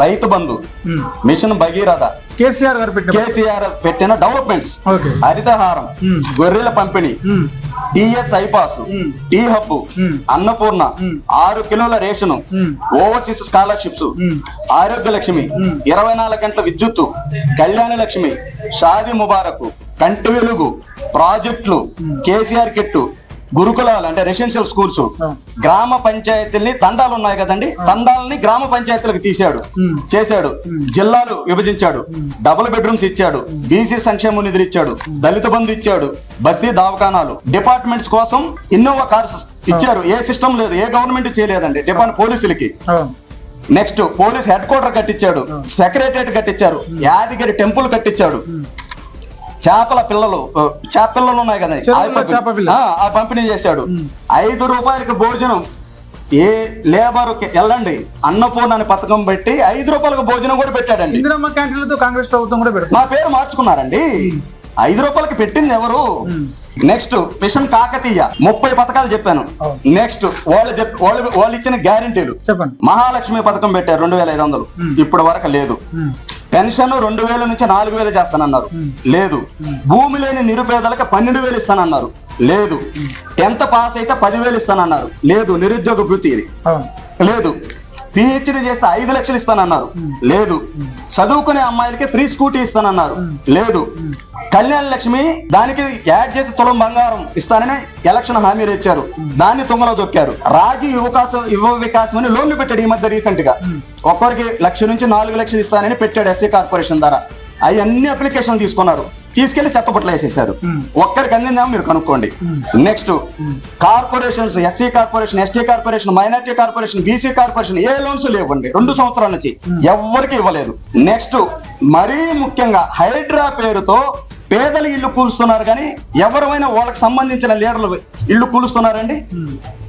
Rythu Bandhu. Machine Bhagiratha KCR గారు పెట్టిన కేసీఆర్ పెట్టిన డెవలప్మెంట్స్ హరితహారం. గొర్రెల పంపిణీ. TS iPASS. T hub. Annapurna. ఆరు కిలోల రేషను. Overseas scholarships. ఆరోగ్య లక్ష్మి. ఇరవై నాలుగు గంటల విద్యుత్తు కళ్యాణ లక్ష్మి షాది ముబారక్ కంటి వెలుగు ప్రాజెక్టులు కేసీఆర్ కిట్టు గురుకులాలు అంటే రెసిడెన్షియల్ స్కూల్స్. గ్రామ పంచాయతీల్ని తండాలు ఉన్నాయి కదండి. తండాలని గ్రామ పంచాయతీలకు తీశాడు. చేశాడు. జిల్లాలు విభజించాడు. డబుల్ బెడ్రూమ్స్ ఇచ్చాడు. బీసీ సంక్షేమ నిధులు ఇచ్చాడు. దళిత బంధు ఇచ్చాడు. బస్తీ దవాఖానాలు. డిపార్ట్మెంట్స్ కోసం ఇన్నోవా కార్స్ ఇచ్చారు. ఏ సిస్టమ్ లేదు ఏ గవర్నమెంట్ చేయలేదండి. డిపార్ట్మెంట్ పోలీసులకి. నెక్స్ట్ పోలీస్ హెడ్ క్వార్టర్ కట్టించాడు. సెక్రటరియట్ కట్టించారు. యాదగిరి టెంపుల్ కట్టించాడు. చేపల పిల్లలు ఆ, చేప పిల్లలు ఉన్నాయి కదా. ఆ, పంపిణీ చేశాడు. ఐదు రూపాయలకి భోజనం ఏ లేబర్ వెళ్ళండి. అన్నపూర్ణ అనే పథకం పెట్టి ఐదు రూపాయలకు భోజనం కూడా పెట్టాడండి. ఇందిరమ్మ క్యాంటీన్లతో కాంగ్రెస్ ప్రభుత్వం కూడా పెడుతుంది. మా పేరు మార్చుకున్నారండి. ఐదు రూపాయలకి పెట్టింది ఎవరు? Next mission Kakatiya. ముప్పై పథకాలు చెప్పాను. నెక్స్ట్ వాళ్ళు వాళ్ళు వాళ్ళు ఇచ్చిన గ్యారంటీలు. చెప్పండి. మహాలక్ష్మి పథకం పెట్టారు రెండు వేల ఐదు వందలు. ఇప్పటి వరకు లేదు. పెన్షన్ రెండు వేల నుంచి నాలుగు వేలు చేస్తానన్నారు. లేదు. భూమి లేని నిరుపేదలకు పన్నెండు వేలు ఇస్తానన్నారు. లేదు. టెన్త్ పాస్ అయితే పదివేలు ఇస్తానన్నారు. లేదు నిరుద్యోగ వృత్తి ఇది. లేదు. పిహెచ్డి చేస్తే ఐదు లక్షలు ఇస్తానన్నారు. లేదు. చదువుకునే అమ్మాయిలకి ఫ్రీ స్కూటీ ఇస్తానన్నారు. లేదు. కళ్యాణ లక్ష్మి దానికి యాడ్ చేసి తులం బంగారం ఇస్తానని ఎలక్షన్ హామీలు ఇచ్చారు. దాన్ని తుంగలో దొక్కారు రాజీ యువకాశం యువ వికాసం అని లోన్లు పెట్టాడు ఈ మధ్య రీసెంట్గా. ఒక్కరికి లక్ష నుంచి నాలుగు లక్షలు ఇస్తానని పెట్టాడు ఎస్సీ కార్పొరేషన్ ద్వారా. అవి అన్ని అప్లికేషన్ తీసుకున్నారు. తీసుకెళ్ళి చెత్తపట్ల వేసేసారు ఒక్కరికి అందిందేమో మీరు కనుక్కోండి. Next corporations SC corporation ST corporation minority corporation BC corporation ఏ లోన్స్ లేవండి. రెండు సంవత్సరాల నుంచి ఎవ్వరికి ఇవ్వలేదు. నెక్స్ట్ మరీ ముఖ్యంగా హైడ్రా పేరుతో పేదల ఇల్లు కూలుస్తున్నారు కానీ ఎవరైనా వాళ్ళకి సంబంధించిన లీడర్లు ఇల్లు కూలుస్తున్నారండి?